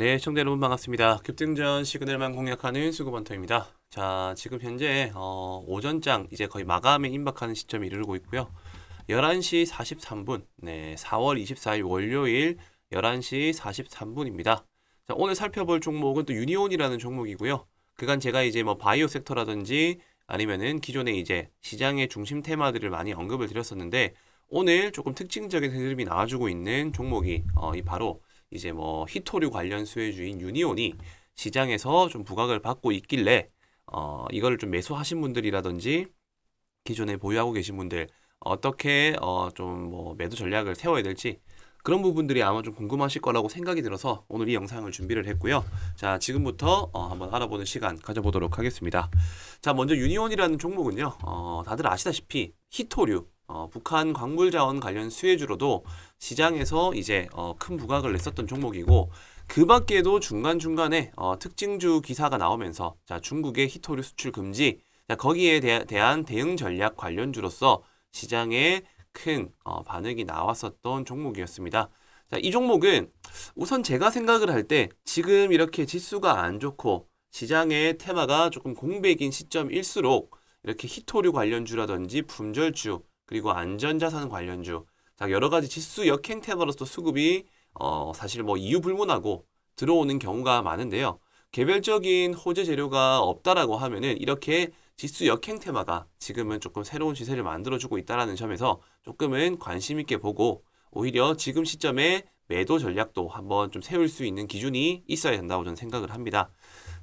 네, 시청자 여러분 반갑습니다. 급등전 시그널만 공략하는 수구번터입니다. 자, 지금 현재 어, 오전장 이제 거의 마감에 임박하는 시점에 이르고 있고요. 11시 43분, 네, 4월 24일 월요일 11시 43분입니다. 자, 오늘 살펴볼 종목은 또 유니온이라는 종목이고요. 그간 제가 이제 뭐 바이오 섹터라든지 아니면은 기존에 이제 시장의 중심 테마들을 많이 언급을 드렸었는데 오늘 조금 특징적인 흐름이 나와주고 있는 종목이 어, 이 바로 이제 뭐 히토류 관련 수혜주인 유니온이 시장에서 좀 부각을 받고 있길래 어 이거를 좀 매수하신 분들이라든지 기존에 보유하고 계신 분들 어떻게 어 좀 뭐 매도 전략을 세워야 될지 그런 부분들이 아마 좀 궁금하실 거라고 생각이 들어서 오늘 이 영상을 준비를 했고요. 자, 지금부터 어, 한번 알아보는 시간 가져보도록 하겠습니다. 자, 먼저 유니온이라는 종목은요. 어, 다들 아시다시피 히토류 어, 북한 광물 자원 관련 수혜주로도 시장에서 이제 어, 큰 부각을 냈었던 종목이고 그 밖에도 중간중간에 어, 특징주 기사가 나오면서 자, 중국의 히토류 수출 금지 자, 거기에 대, 대한 대응 전략 관련주로서 시장에 큰 어, 반응이 나왔었던 종목이었습니다. 자, 이 종목은 우선 제가 생각을 할 때 지금 이렇게 지수가 안 좋고 시장의 테마가 조금 공백인 시점일수록 이렇게 히토류 관련주라든지 품절주 그리고 안전자산 관련주 자, 여러 가지 지수 역행 테마로서 수급이 어, 사실 뭐 이유 불문하고 들어오는 경우가 많은데요. 개별적인 호재 재료가 없다라고 하면은 이렇게 지수 역행 테마가 지금은 조금 새로운 시세를 만들어주고 있다라는 점에서 조금은 관심 있게 보고 오히려 지금 시점에 매도 전략도 한번 좀 세울 수 있는 기준이 있어야 된다고 저는 생각을 합니다.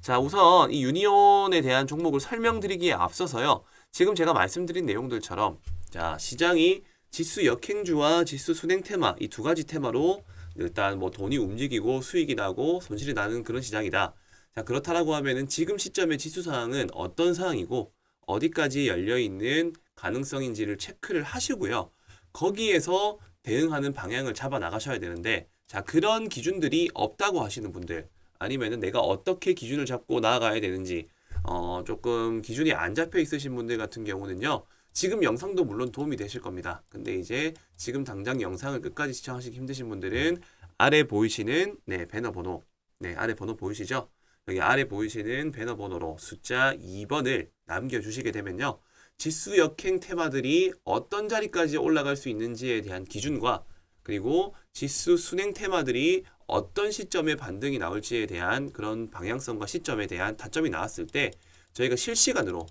자, 우선 이 유니온에 대한 종목을 설명드리기에 앞서서요. 지금 제가 말씀드린 내용들처럼 자, 시장이 지수 역행주와 지수 순행 테마 이 두 가지 테마로 일단 뭐 돈이 움직이고 수익이 나고 손실이 나는 그런 시장이다. 자, 그렇다라고 하면은 지금 시점의 지수 상황은 어떤 상황이고 어디까지 열려 있는 가능성인지를 체크를 하시고요. 거기에서 대응하는 방향을 잡아 나가셔야 되는데 자, 그런 기준들이 없다고 하시는 분들 아니면은 내가 어떻게 기준을 잡고 나아가야 되는지 어, 조금 기준이 안 잡혀 있으신 분들 같은 경우는요. 지금 영상도 물론 도움이 되실 겁니다. 근데 이제 지금 당장 영상을 끝까지 시청하시기 힘드신 분들은 아래 보이시는 네, 배너 번호 네, 아래 번호 보이시죠? 여기 아래 보이시는 배너 번호로 숫자 2번을 남겨 주시게 되면요. 지수 역행 테마들이 어떤 자리까지 올라갈 수 있는지에 대한 기준과 그리고 지수 순행 테마들이 어떤 시점에 반등이 나올지에 대한 그런 방향성과 시점에 대한 타점이 나왔을 때 저희가 실시간으로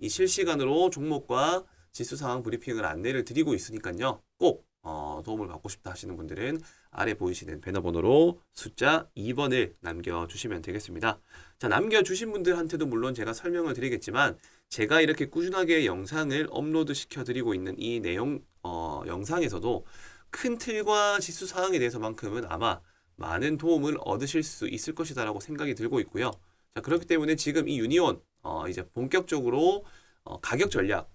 이 실시간으로 종목과 지수 상황 브리핑을 안내를 드리고 있으니까요. 꼭 어, 도움을 받고 싶다 하시는 분들은 아래 보이시는 배너 번호로 숫자 2번을 남겨주시면 되겠습니다. 자, 남겨주신 분들한테도 물론 제가 설명을 드리겠지만 제가 이렇게 꾸준하게 영상을 업로드 시켜드리고 있는 이 내용 어, 영상에서도 큰 틀과 지수 상황에 대해서만큼은 아마 많은 도움을 얻으실 수 있을 것이다라고 생각이 들고 있고요. 자, 그렇기 때문에 지금 이 유니온 어, 이제 본격적으로 어, 가격 전략,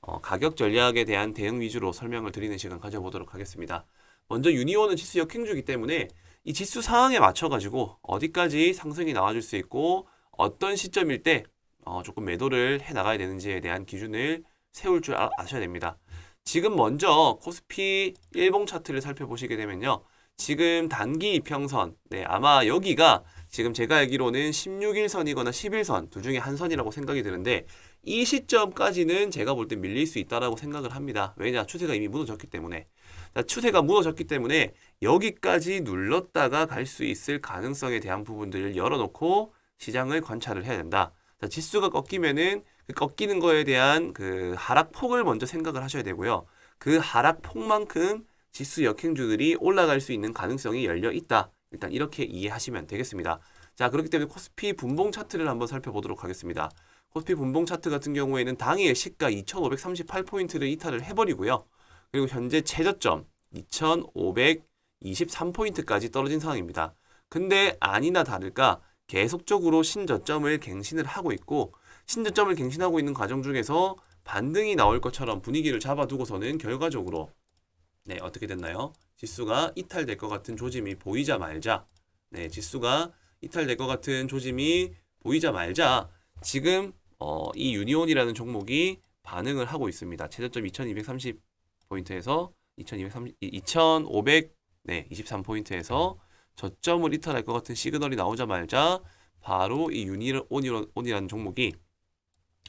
어, 가격 전략에 대한 대응 위주로 설명을 드리는 시간 가져보도록 하겠습니다. 먼저 유니온은 지수 역행주기 때문에 이 지수 상황에 맞춰가지고 어디까지 상승이 나와줄 수 있고 어떤 시점일 때 어, 조금 매도를 해 나가야 되는지에 대한 기준을 세울 줄 아, 아셔야 됩니다. 지금 먼저 코스피 일봉 차트를 살펴보시게 되면요. 지금 단기 이평선, 네, 아마 여기가 지금 제가 알기로는 16일선이거나 11선 둘 중에 한 선이라고 생각이 드는데 이 시점까지는 제가 볼 때 밀릴 수 있다라고 생각을 합니다. 왜냐 추세가 이미 무너졌기 때문에 자, 추세가 무너졌기 때문에 여기까지 눌렀다가 갈 수 있을 가능성에 대한 부분들을 열어놓고 시장을 관찰을 해야 된다. 자, 지수가 꺾이면은 그 꺾이는 거에 대한 그 하락폭을 먼저 생각을 하셔야 되고요. 그 하락폭만큼 지수 역행주들이 올라갈 수 있는 가능성이 열려 있다. 일단 이렇게 이해하시면 되겠습니다. 자, 그렇기 때문에 코스피 분봉 차트를 한번 살펴보도록 하겠습니다. 코스피 분봉 차트 같은 경우에는 당일 시가 2,538포인트를 이탈을 해버리고요. 그리고 현재 최저점 2,523포인트까지 떨어진 상황입니다. 근데 아니나 다를까 계속적으로 신저점을 갱신을 하고 있고 신저점을 갱신하고 있는 과정 중에서 반등이 나올 것처럼 분위기를 잡아두고서는 결과적으로 네, 어떻게 됐나요? 지수가 이탈될 것 같은 조짐이 보이자 말자. 네, 지수가 이탈될 것 같은 조짐이 보이자 말자. 지금 어, 이 유니온이라는 종목이 반응을 하고 있습니다. 최저점 2230 포인트에서 2230, 2500, 네, 23 포인트에서 저점을 이탈할 것 같은 시그널이 나오자마자 바로 이 유니온이라는 종목이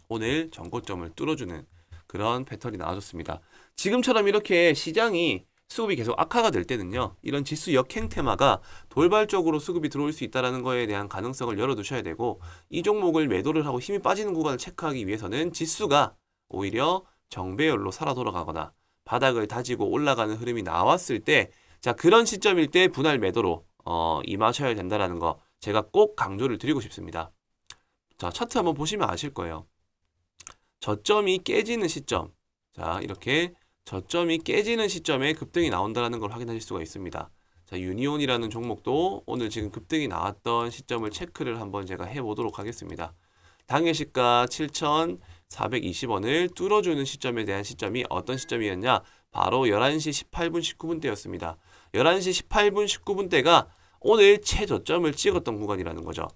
오늘 전고점을 뚫어주는 그런 패턴이 나와줬습니다. 지금처럼 이렇게 시장이 수급이 계속 악화가 될 때는요. 이런 지수 역행 테마가 돌발적으로 수급이 들어올 수 있다는 거에 대한 가능성을 열어두셔야 되고 이 종목을 매도를 하고 힘이 빠지는 구간을 체크하기 위해서는 지수가 오히려 정배열로 살아 돌아가거나 바닥을 다지고 올라가는 흐름이 나왔을 때 자 그런 시점일 때 분할 매도로 어, 임하셔야 된다라는 거 제가 꼭 강조를 드리고 싶습니다. 자 차트 한번 보시면 아실 거예요. 저점이 깨지는 시점 자 이렇게 저점이 깨지는 시점에 급등이 나온다는 걸 확인하실 수가 있습니다. 자, 유니온이라는 종목도 오늘 지금 급등이 나왔던 시점을 체크를 한번 제가 해보도록 하겠습니다. 당일 시가 7,420원을 뚫어주는 시점에 대한 시점이 어떤 시점이었냐? 바로 11시 18분 19분대였습니다. 11시 18분 19분대가 오늘 최저점을 찍었던 구간이라는 거죠.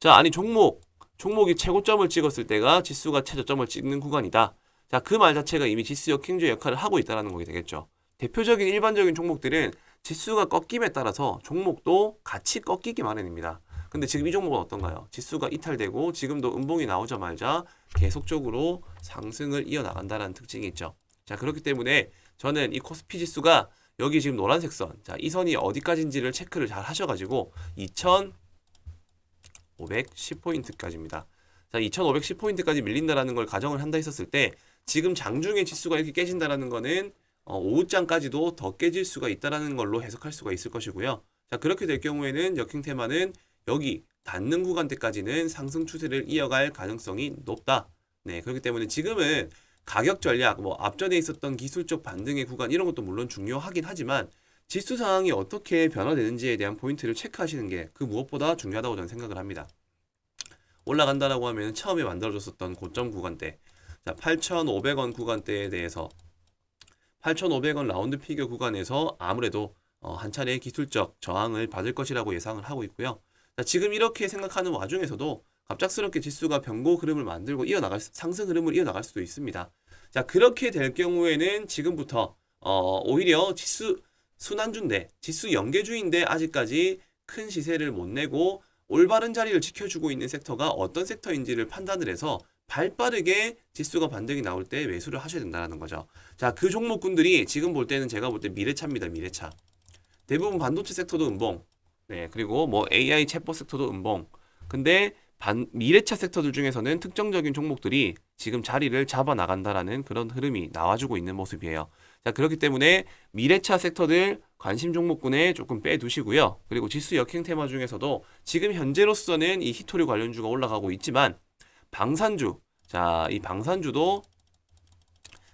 자, 아니 종목, 종목이 최고점을 찍었을 때가 지수가 최저점을 찍는 구간이다. 자, 그 말 자체가 이미 지수 역행조 역할을 하고 있다는 거게 되겠죠. 대표적인 일반적인 종목들은 지수가 꺾임에 따라서 종목도 같이 꺾이기 마련입니다. 근데 지금 이 종목은 어떤가요? 지수가 이탈되고 지금도 음봉이 나오자마자 계속적으로 상승을 이어나간다는 특징이 있죠. 자, 그렇기 때문에 저는 이 코스피 지수가 여기 지금 노란색 선, 자, 이 선이 어디까지인지를 체크를 잘 하셔가지고 2,510포인트까지입니다. 자, 2,510포인트까지 밀린다라는 걸 가정을 한다 했었을 때 지금 장중에 지수가 이렇게 깨진다라는 거는 어, 오후장까지도 더 깨질 수가 있다라는 걸로 해석할 수가 있을 것이고요. 자, 그렇게 될 경우에는 역행 테마는 여기 닿는 구간대까지는 상승 추세를 이어갈 가능성이 높다. 네, 그렇기 때문에 지금은 가격 전략, 뭐 앞전에 있었던 기술적 반등의 구간 이런 것도 물론 중요하긴 하지만 지수 상황이 어떻게 변화되는지에 대한 포인트를 체크하시는 게 그 무엇보다 중요하다고 저는 생각을 합니다. 올라간다라고 하면 처음에 만들어졌었던 고점 구간대, 자 8,500원 구간대에 대해서 8,500원 라운드 피겨 구간에서 아무래도 어, 한 차례 기술적 저항을 받을 것이라고 예상을 하고 있고요. 자, 지금 이렇게 생각하는 와중에서도 갑작스럽게 지수가 변곡 흐름을 만들고 이어나갈 상승 흐름을 이어나갈 수도 있습니다. 자 그렇게 될 경우에는 지금부터 어, 오히려 지수 순환주인데 지수 연계주인데 아직까지 큰 시세를 못 내고 올바른 자리를 지켜주고 있는 섹터가 어떤 섹터인지를 판단을 해서 발빠르게 지수가 반등이 나올 때 매수를 하셔야 된다는 거죠. 자, 그 종목군들이 지금 볼 때는 제가 볼 때 미래차입니다. 미래차. 대부분 반도체 섹터도 음봉. 네, 그리고 뭐 AI 챗봇 섹터도 음봉. 근데 반, 미래차 섹터들 중에서는 특정적인 종목들이 지금 자리를 잡아 나간다라는 그런 흐름이 나와주고 있는 모습이에요. 자, 그렇기 때문에 미래차 섹터들 관심 종목군에 조금 빼두시고요. 그리고 지수 역행 테마 중에서도 지금 현재로서는 이 히토류 관련주가 올라가고 있지만 방산주, 자, 이 방산주도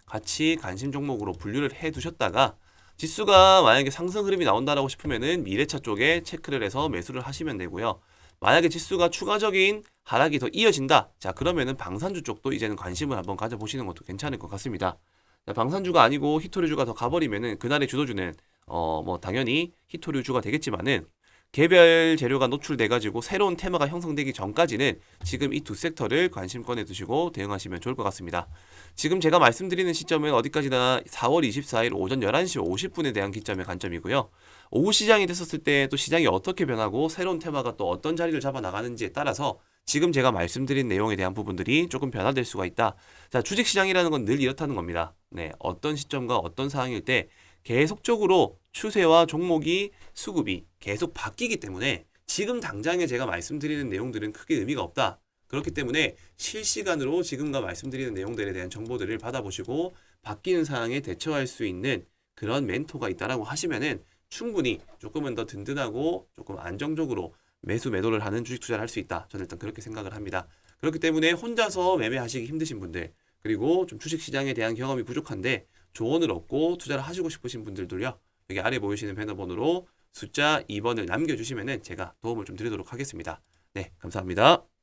같이 관심 종목으로 분류를 해 두셨다가 지수가 만약에 상승 흐름이 나온다라고 싶으면은 미래차 쪽에 체크를 해서 매수를 하시면 되고요. 만약에 지수가 추가적인 하락이 더 이어진다. 자, 그러면은 방산주 쪽도 이제는 관심을 한번 가져보시는 것도 괜찮을 것 같습니다. 자, 방산주가 아니고 히토류주가 더 가버리면은 그날의 주도주는 어, 뭐 당연히 히토류주가 되겠지만은 개별 재료가 노출돼 가지고 새로운 테마가 형성되기 전까지는 지금 이 두 섹터를 관심권에 두시고 대응하시면 좋을 것 같습니다. 지금 제가 말씀드리는 시점은 어디까지나 4월 24일 오전 11시 50분에 대한 기점의 관점이고요. 오후 시장이 됐었을 때 또 시장이 어떻게 변하고 새로운 테마가 또 어떤 자리를 잡아 나가는지에 따라서 지금 제가 말씀드린 내용에 대한 부분들이 조금 변화될 수가 있다. 자, 주식 시장이라는 건 늘 이렇다는 겁니다. 네, 어떤 시점과 어떤 상황일 때 계속적으로 추세와 종목이 수급이 계속 바뀌기 때문에 지금 당장에 제가 말씀드리는 내용들은 크게 의미가 없다. 그렇기 때문에 실시간으로 지금과 말씀드리는 내용들에 대한 정보들을 받아보시고 바뀌는 상황에 대처할 수 있는 그런 멘토가 있다라고 하시면은 충분히 조금은 더 든든하고 조금 안정적으로 매수 매도를 하는 주식 투자를 할 수 있다. 저는 일단 그렇게 생각을 합니다. 그렇기 때문에 혼자서 매매하시기 힘드신 분들 그리고 좀 주식 시장에 대한 경험이 부족한데 조언을 얻고 투자를 하시고 싶으신 분들도요. 여기 아래 보이시는 배너번호로 숫자 2번을 남겨주시면은 제가 도움을 좀 드리도록 하겠습니다. 네, 감사합니다.